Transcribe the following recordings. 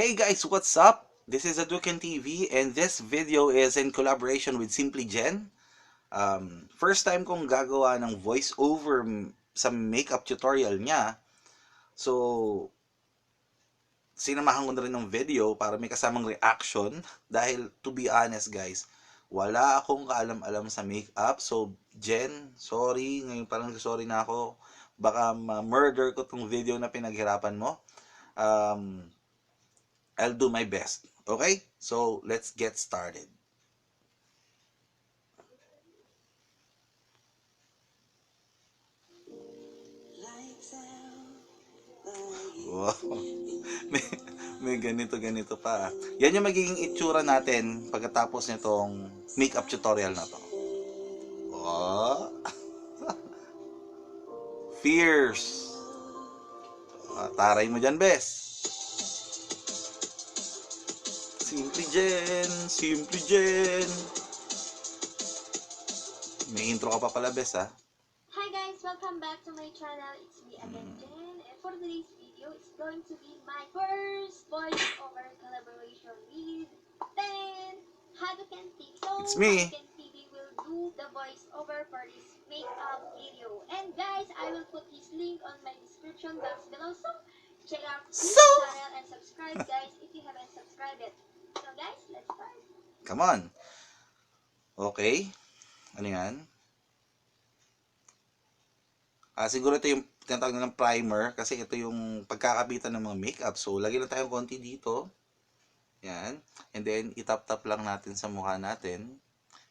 Hey guys, what's up? This is Aduken TV and this video is in collaboration with Simply Jen. Um, first time kong gagawa ng voice over m- sa makeup tutorial niya. So, sinamahan ko na rin ng video para may kasamang reaction dahil to be honest guys, wala akong kaalam-alam sa makeup. So, Jen, sorry, ngayon parang sorry na ako. Baka ma-murder ko tong video na pinaghirapan mo. Um, I'll do my best. Okay? So, let's get started. Wow. may, may ganito, ganito pa. Yan yung magiging itsura natin pagkatapos nitong makeup tutorial na to. Oh. Fierce. Ah, taray mo dyan, bes. Simply Jen, Simply Jen. May intro ka pa pala, bes, ha? Hi guys, welcome back to my channel. It's me again, Jen. And for today's video, it's going to be my first voiceover collaboration with Ten Haduken TV. So, It's me. Haduken TV will do the voiceover for this makeup video. And guys, I will put his link on my description box below. So, check out his So- channel and subscribe guys if you haven't subscribed it. Guys, let's start. Come on. Okay. Ano yan? Ah, siguro ito yung tinatawag na ng primer kasi ito yung pagkakabitan ng mga makeup. So, lagyan lang tayong konti dito. Yan. And then, itap-tap lang natin sa mukha natin.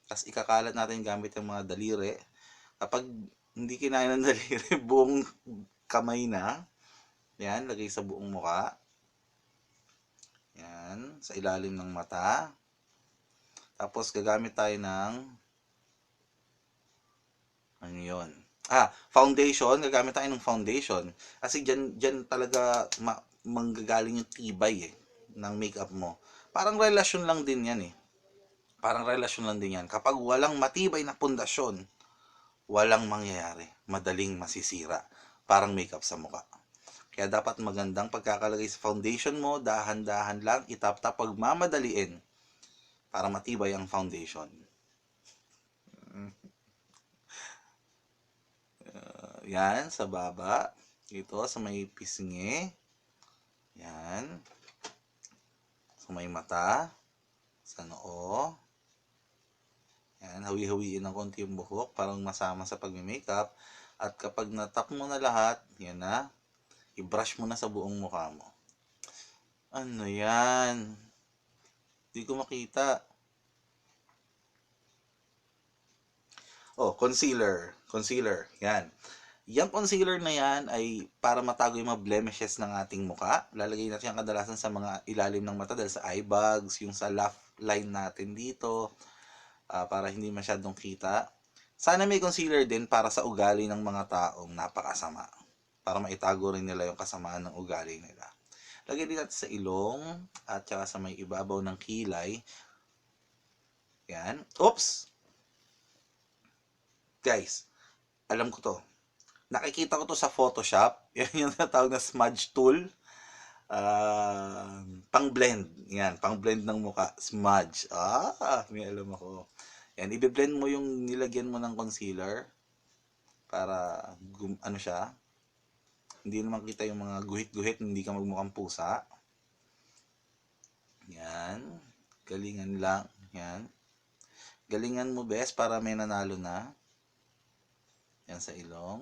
Tapos, ikakalat natin gamit yung mga daliri. Kapag hindi kinaya ng daliri, buong kamay na. Yan, lagay sa buong mukha. Yan, sa ilalim ng mata. Tapos, gagamit tayo ng ano yun? Ah, foundation. Gagamit tayo ng foundation. Kasi dyan, dyan talaga ma- manggagaling yung tibay eh, ng makeup mo. Parang relasyon lang din yan eh. Parang relasyon lang din yan. Kapag walang matibay na pundasyon, walang mangyayari. Madaling masisira. Parang makeup sa mukha. Kaya dapat magandang pagkakalagay sa foundation mo, dahan-dahan lang, itap-tap, pagmamadaliin para matibay ang foundation. Uh, yan, sa baba. Ito, sa may pisngi. Yan. Sa may mata. Sa noo. Yan, hawi-hawiin ng konti yung buhok parang masama sa pagmi-makeup. At kapag natap mo na lahat, yan na, i-brush mo na sa buong mukha mo. Ano yan? Hindi ko makita. Oh, concealer. Concealer. Yan. Yung concealer na yan ay para matago yung mga blemishes ng ating muka. Lalagay natin yan kadalasan sa mga ilalim ng mata dahil sa eye bags, yung sa laugh line natin dito, ah, para hindi masyadong kita. Sana may concealer din para sa ugali ng mga taong napakasama. Para maitago rin nila yung kasamaan ng ugali nila. Lagay din natin sa ilong at saka sa may ibabaw ng kilay. Yan. Oops! Guys, alam ko to. Nakikita ko to sa Photoshop. Yan yung natawag na smudge tool. Ah, pang blend. Yan, pang blend ng muka. Smudge. Ah, may alam ako. Yan, i-blend mo yung nilagyan mo ng concealer para gum, ano siya. Hindi naman kita yung mga guhit-guhit, hindi ka magmukhang pusa. Yan. Galingan lang. Yan. Galingan mo best para may nanalo na. Yan sa ilong.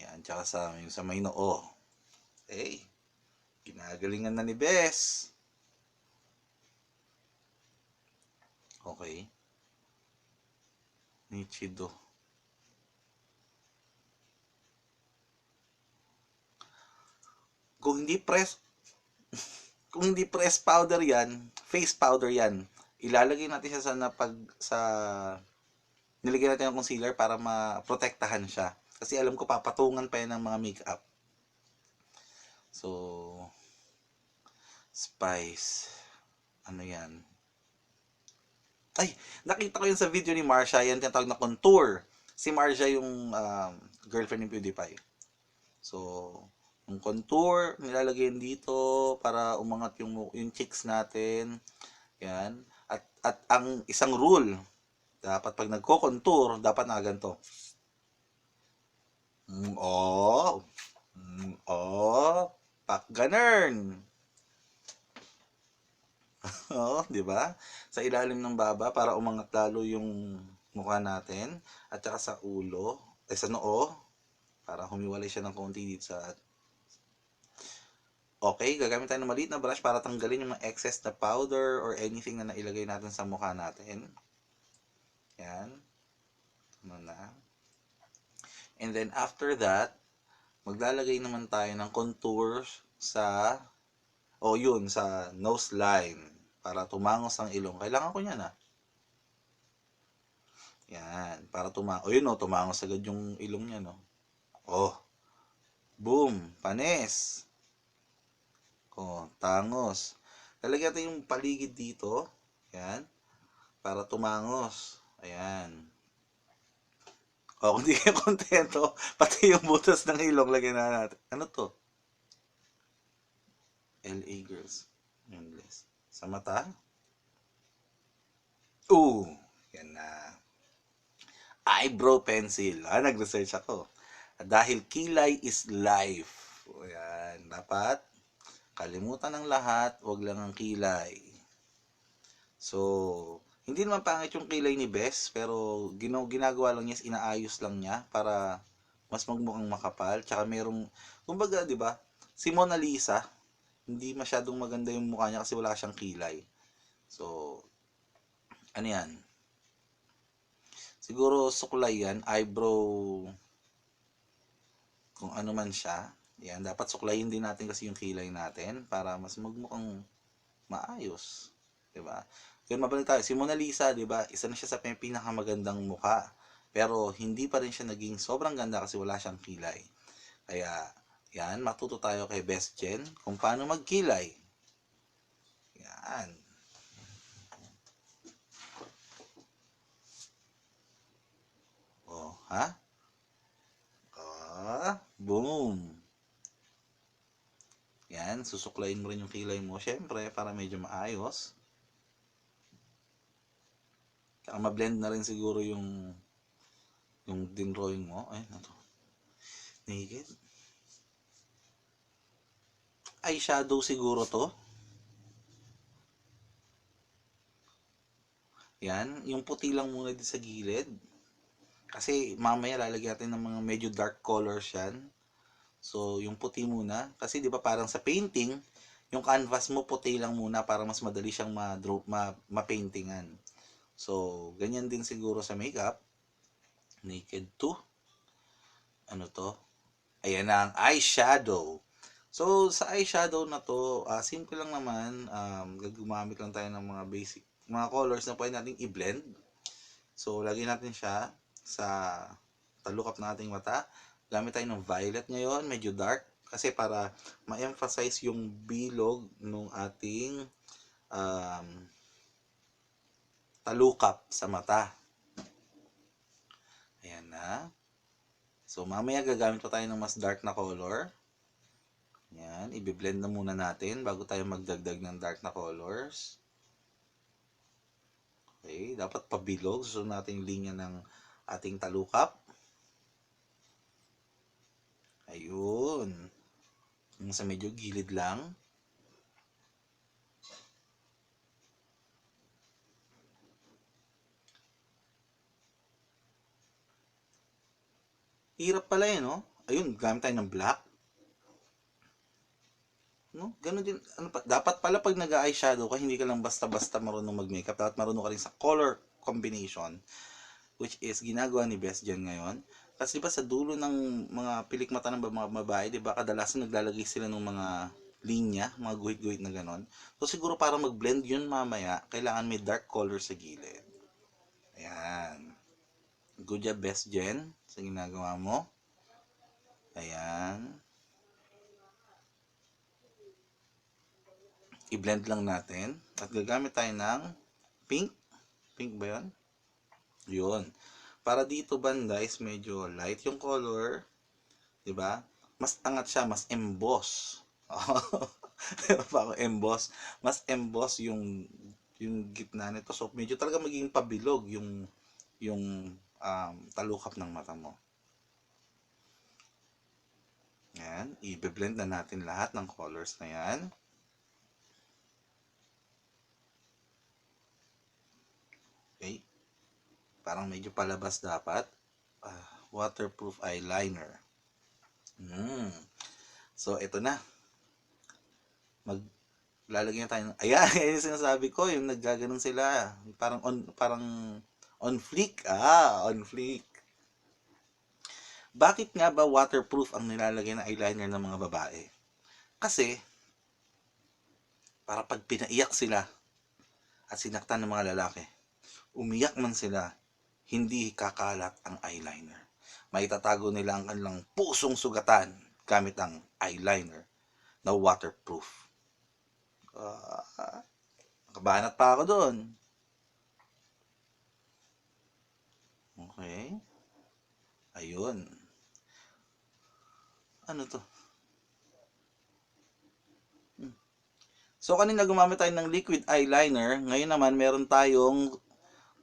Yan, tsaka sa, yung sa may noo. Okay. Ginagalingan na ni Bes. Okay. Nichido. Kung hindi press kung hindi press powder yan, face powder yan, ilalagay natin siya sa napag sa nilagyan natin ng concealer para maprotektahan siya. Kasi alam ko papatungan pa yan ng mga makeup. So, spice. Ano yan? Ay, nakita ko yun sa video ni Marsha. Yan tinatawag na contour. Si Marsha yung um, girlfriend ni PewDiePie. So, Yung contour, nilalagay dito para umangat yung, yung cheeks natin. Yan. At, at ang isang rule, dapat pag nagko-contour, dapat na ganito. Mm, oh. Mm, oh. Pak ganern. oh, di ba? Sa ilalim ng baba para umangat lalo yung mukha natin at saka sa ulo, ay sa noo para humiwalay siya ng konti dito sa Okay, gagamit tayo ng maliit na brush para tanggalin yung mga excess na powder or anything na nailagay natin sa mukha natin. Yan. Ano na. And then after that, maglalagay naman tayo ng contour sa o yun, sa nose line para tumangos ang ilong. Kailangan ko niyan ah. Yan, para tumangos. O yun o, tumangos agad yung ilong niya no. Oh. Boom, panis. Oh, tangos. Lalagyan natin yung paligid dito. Yan. Para tumangos. Ayan. O, kung di kayo kontento, pati yung butas ng ilong lagyan na natin. Ano to? LA Girls. English. Sa mata. Ooh. Yan na. Eyebrow pencil. Ah, nag-research ako. Dahil kilay is life. O, Yan. Dapat kalimutan ng lahat, wag lang ang kilay. So, hindi naman pangit yung kilay ni Bess, pero gino, ginagawa lang niya, inaayos lang niya para mas magmukhang makapal. Tsaka merong, kumbaga, di ba, si Mona Lisa, hindi masyadong maganda yung mukha niya kasi wala siyang kilay. So, ano yan? Siguro suklay yan, eyebrow, kung ano man siya. Yan, dapat suklayin din natin kasi yung kilay natin para mas magmukhang maayos. 'Di ba? Kaya mabalik tayo, si Mona Lisa, 'di ba? Isa na siya sa pin- pinakamagandang mukha. Pero hindi pa rin siya naging sobrang ganda kasi wala siyang kilay. Kaya, yan, matuto tayo kay Best Jen kung paano magkilay. Yan. Oh, ha? Ah, boom. Yan, susuklayin mo rin yung kilay mo, syempre, para medyo maayos. Saka ma-blend na rin siguro yung yung dinrawing mo. Ay, ano to? Naked. Eyeshadow siguro to. Yan, yung puti lang muna din sa gilid. Kasi mamaya lalagyan natin ng mga medyo dark colors yan. So, yung puti muna. Kasi di ba parang sa painting, yung canvas mo puti lang muna para mas madali siyang ma-draw, ma, ma-paintingan. So, ganyan din siguro sa makeup. Naked 2. Ano to? Ayan na ang eyeshadow. So, sa eyeshadow na to, ah, simple lang naman. Um, gumamit lang tayo ng mga basic, mga colors na pwede natin i-blend. So, lagyan natin siya sa talukap ng ating mata. Gamit tayo ng violet ngayon, medyo dark. Kasi para ma-emphasize yung bilog ng ating um, talukap sa mata. Ayan na. So, mamaya gagamit pa tayo ng mas dark na color. Ayan, i-blend na muna natin bago tayo magdagdag ng dark na colors. Okay, dapat pabilog. Susunod natin linya ng ating talukap. Ayun. Yung sa medyo gilid lang. Hirap pala eh, no? Ayun, gamit tayo ng black. No? Ganun din. Ano pa, dapat pala pag nag-eyeshadow ka, hindi ka lang basta-basta marunong mag-makeup. Dapat marunong ka rin sa color combination. Which is ginagawa ni Best Jen ngayon. Kasi ba sa dulo ng mga pilik mata ng mga babae, di ba kadalasan naglalagay sila ng mga linya, mga guhit-guhit na ganon. So siguro para mag-blend yun mamaya, kailangan may dark color sa gilid. Ayan. Good job, Best Jen, sa ginagawa mo. Ayan. I-blend lang natin. At gagamit tayo ng pink. Pink ba yun? Yun. Para dito banda is medyo light yung color. 'di ba? mas angat siya, mas emboss. Parang emboss. Mas emboss yung yung gitna nito. So, medyo talaga magiging pabilog yung yung um, talukap ng mata mo. Yan. I-blend na natin lahat ng colors na yan. Okay. Parang medyo palabas dapat. Ah, waterproof eyeliner. Mm. So, ito na. Mag lalagyan tayo ayan, ayan yung sinasabi ko, yung naggaganon sila. Parang on parang on fleek. Ah, on fleek. Bakit nga ba waterproof ang nilalagay na eyeliner ng mga babae? Kasi para pag pinaiyak sila at sinaktan ng mga lalaki, umiyak man sila, hindi kakalat ang eyeliner. Maitatago nila ang kanilang pusong sugatan gamit ang eyeliner na waterproof. Uh, nakabanat pa ako doon. Okay. Ayun. Ano to? Hmm. So, kanina gumamit tayo ng liquid eyeliner. Ngayon naman, meron tayong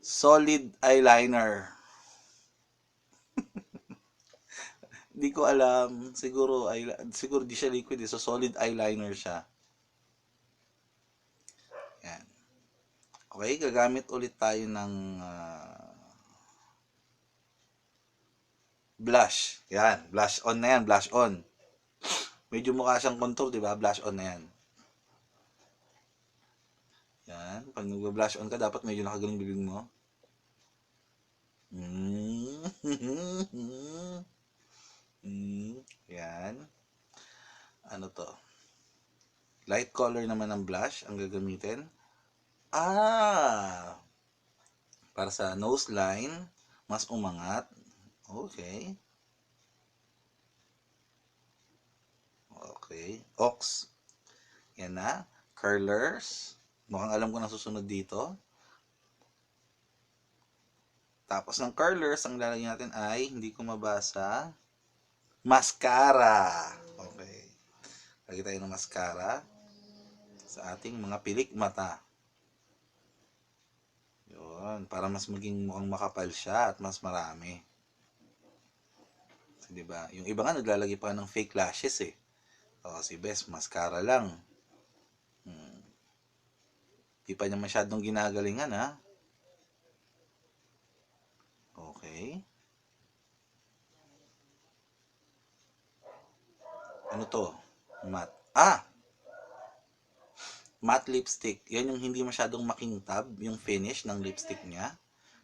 solid eyeliner. Hindi ko alam. Siguro, ay, siguro di siya liquid. eh. So, solid eyeliner siya. Yan. Okay, gagamit ulit tayo ng ah, blush. Yan, blush on na yan, blush on. Medyo mukha siyang contour, di ba? Blush on na yan. Yan, pag nag-blush on ka, dapat medyo nakagaling bibig mo. Mm. mm. Yan. Ano to? Light color naman ng blush ang gagamitin. Ah! Para sa nose line, mas umangat. Okay. Okay. Ox. Yan na. Curlers. Mukhang alam ko na susunod dito. Tapos ng curlers, ang lalagyan natin ay, hindi ko mabasa, mascara. Okay. Lagyan tayo ng mascara sa ating mga pilik mata. Yun, para mas maging mukhang makapal siya at mas marami. So, di ba? Yung iba nga naglalagay pa ng fake lashes eh. O, si Bes, mascara lang. Hmm. Di pa niya masyadong ginagalingan ha. Okay. Ano to? Matte. Ah! Matte lipstick. Yan yung hindi masyadong makintab, yung finish ng lipstick niya.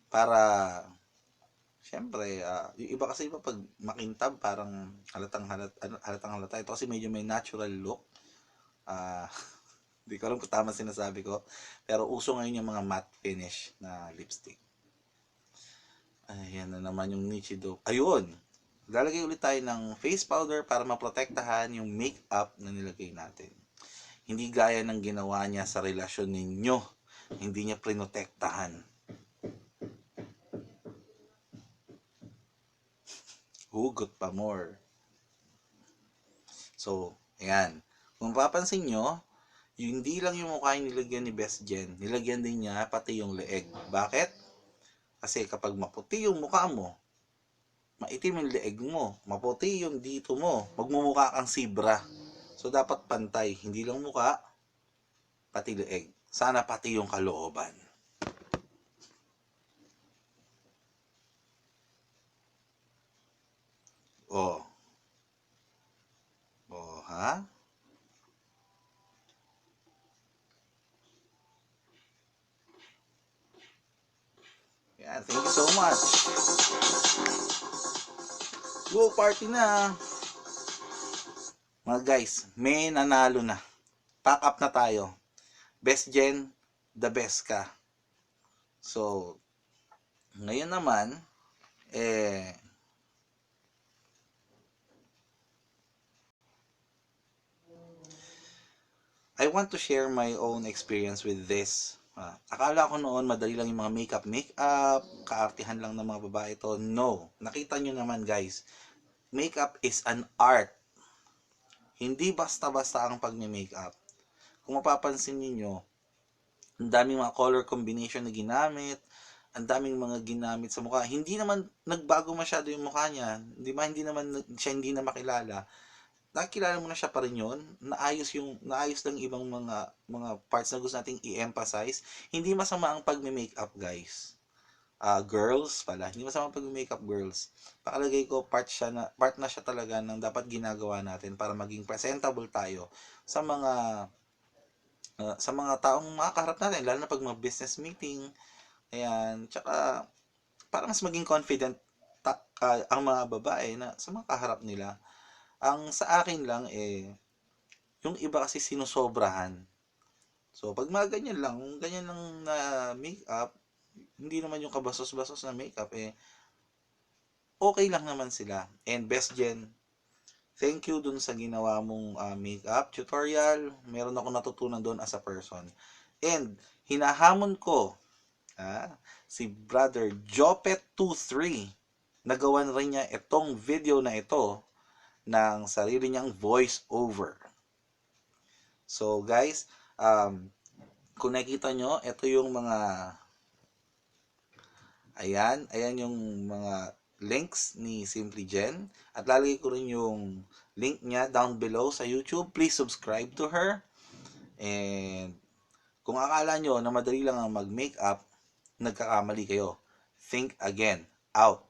Para, syempre, ah, yung iba kasi iba pag makintab, parang halatang halat, ano, halatang halata. Ito kasi medyo may natural look. Ah, hindi ko alam kung tama sinasabi ko. Pero uso ngayon yung mga matte finish na lipstick. Ayan na naman yung Nichido. Ayun! Lalagay ulit tayo ng face powder para maprotektahan yung makeup na nilagay natin. Hindi gaya ng ginawa niya sa relasyon ninyo. Hindi niya prinotektahan. Hugot pa more. So, ayan. Kung papansin nyo, yung hindi lang yung mukha yung nilagyan ni Best Jen, nilagyan din niya pati yung leeg. Bakit? Kasi kapag maputi yung mukha mo, maitim yung leeg mo, maputi yung dito mo, magmumukha kang zebra. So, dapat pantay. Hindi lang mukha, pati leeg. Sana pati yung kalooban. Party na. Mga guys, may nanalo na. Pack up na tayo. Best Gen, the best ka. So, ngayon naman, eh, I want to share my own experience with this. Ah, akala ko noon madali lang yung mga makeup, makeup, kaartihan lang ng mga babae to. No. Nakita nyo naman guys, makeup is an art. Hindi basta-basta ang pagme-makeup. Kung mapapansin niyo ang daming mga color combination na ginamit, ang daming mga ginamit sa mukha. Hindi naman nagbago masyado yung mukha niya. Hindi ba hindi naman siya hindi na makilala. Nakilala mo na siya pa rin yun. Naayos yung naayos lang ibang mga mga parts na gusto nating i-emphasize. Hindi masama ang pagme-makeup, guys. Ah, girls pala. Hindi masama ang pagme-makeup, girls. Pakalagay ko part siya na part na siya talaga ng dapat ginagawa natin para maging presentable tayo sa mga ah, sa mga taong makakaharap natin lalo na pag mga business meeting Ayan, tsaka para mas maging confident ta- ah, ang mga babae na sa mga kaharap nila. Ang sa akin lang eh yung iba kasi sinusobrahan. So pag mga ganyan lang, ganyan lang na makeup, hindi naman yung kabasos-basos na makeup eh okay lang naman sila. And best gen, thank you dun sa ginawa mong ah, makeup tutorial. Meron ako natutunan doon as a person. And hinahamon ko Ah, si Brother Jopet23 nagawan rin niya itong video na ito ng sarili niyang voice over. So guys, um, kung nakikita nyo, ito yung mga ayan, ayan yung mga links ni Simply Jen at lalagay ko rin yung link niya down below sa YouTube. Please subscribe to her. And kung akala nyo na madali lang ang mag-makeup, nagkakamali kayo. Think again. Out.